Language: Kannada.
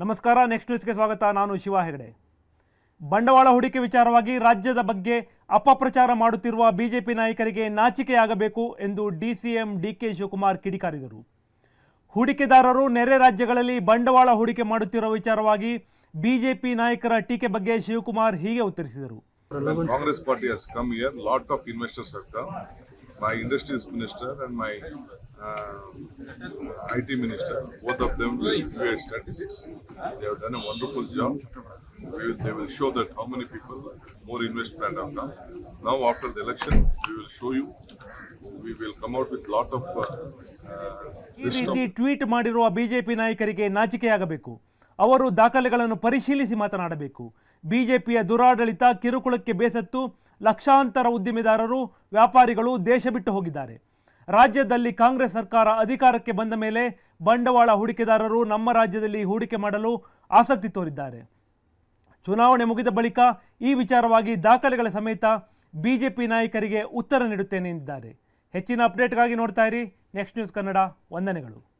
ನಮಸ್ಕಾರ ನೆಕ್ಸ್ಟ್ ನ್ಯೂಸ್ಗೆ ಸ್ವಾಗತ. ನಾನು ಶಿವ ಹೆಗಡೆ. ಬಂಡವಾಳ ಹೂಡಿಕೆ ವಿಚಾರವಾಗಿ ರಾಜ್ಯದ ಬಗ್ಗೆ ಅಪಪ್ರಚಾರ ಮಾಡುತ್ತಿರುವ ಬಿಜೆಪಿ ನಾಯಕರಿಗೆ ನಾಚಿಕೆಯಾಗಬೇಕು ಎಂದು ಡಿಸಿಎಂ ಡಿಕೆ ಶಿವಕುಮಾರ್ ಕಿಡಿಕಾರಿದರು. ಹೂಡಿಕೆದಾರರು ನೆರೆ ರಾಜ್ಯಗಳಲ್ಲಿ ಬಂಡವಾಳ ಹೂಡಿಕೆ ಮಾಡುತ್ತಿರುವ ವಿಚಾರವಾಗಿ ಬಿಜೆಪಿ ನಾಯಕರ ಟೀಕೆ ಬಗ್ಗೆ ಶಿವಕುಮಾರ್ ಹೀಗೆ ಉತ್ತರಿಸಿದರು. and my uh, IT minister, both of them will evaluate statistics. They have done a wonderful job. We will, they will show that how many people, more investment have come. Now after the election, we will show you. We will come out with lot of uh, uh, ಈ ರೀತಿ ಟ್ವೀಟ್ ಮಾಡಿರುವ ಬಿಜೆಪಿ ನಾಯಕರಿಗೆ ನಾಚಿಕೆಯಾಗಬೇಕು ಅವರು ದಾಖಲೆಗಳನ್ನು ಪರಿಶೀಲಿಸಿ ಮಾತನಾಡಬೇಕು ಬಿಜೆಪಿಯ ದುರಾಡಳಿತ ಕಿರುಕುಳಕ್ಕೆ ಬೇಸತ್ತು ಲಕ್ಷಾಂತರ ಉದ್ದಿಮೆದಾರರು ವ್ಯಾಪಾರಿಗಳು ದೇಶ ಬಿಟ್ಟು ಹೋಗಿದ್ದಾರೆ ರಾಜ್ಯದಲ್ಲಿ ಕಾಂಗ್ರೆಸ್ ಸರ್ಕಾರ ಅಧಿಕಾರಕ್ಕೆ ಬಂದ ಮೇಲೆ ಬಂಡವಾಳ ಹೂಡಿಕೆದಾರರು ನಮ್ಮ ರಾಜ್ಯದಲ್ಲಿ ಹೂಡಿಕೆ ಮಾಡಲು ಆಸಕ್ತಿ ತೋರಿದ್ದಾರೆ. ಚುನಾವಣೆ ಮುಗಿದ ಬಳಿಕ ಈ ವಿಚಾರವಾಗಿ ದಾಖಲೆಗಳ ಸಮೇತ ಬಿಜೆಪಿ ನಾಯಕರಿಗೆ ಉತ್ತರ ನೀಡುತ್ತೇನೆ ಎಂದಿದ್ದಾರೆ. ಹೆಚ್ಚಿನ ಅಪ್ಡೇಟ್ಗಾಗಿ ನೋಡ್ತಾ ಇರಿ. ನೆಕ್ಸ್ಟ್ ನ್ಯೂಸ್ ಕನ್ನಡ ವಂದನೆಗಳು.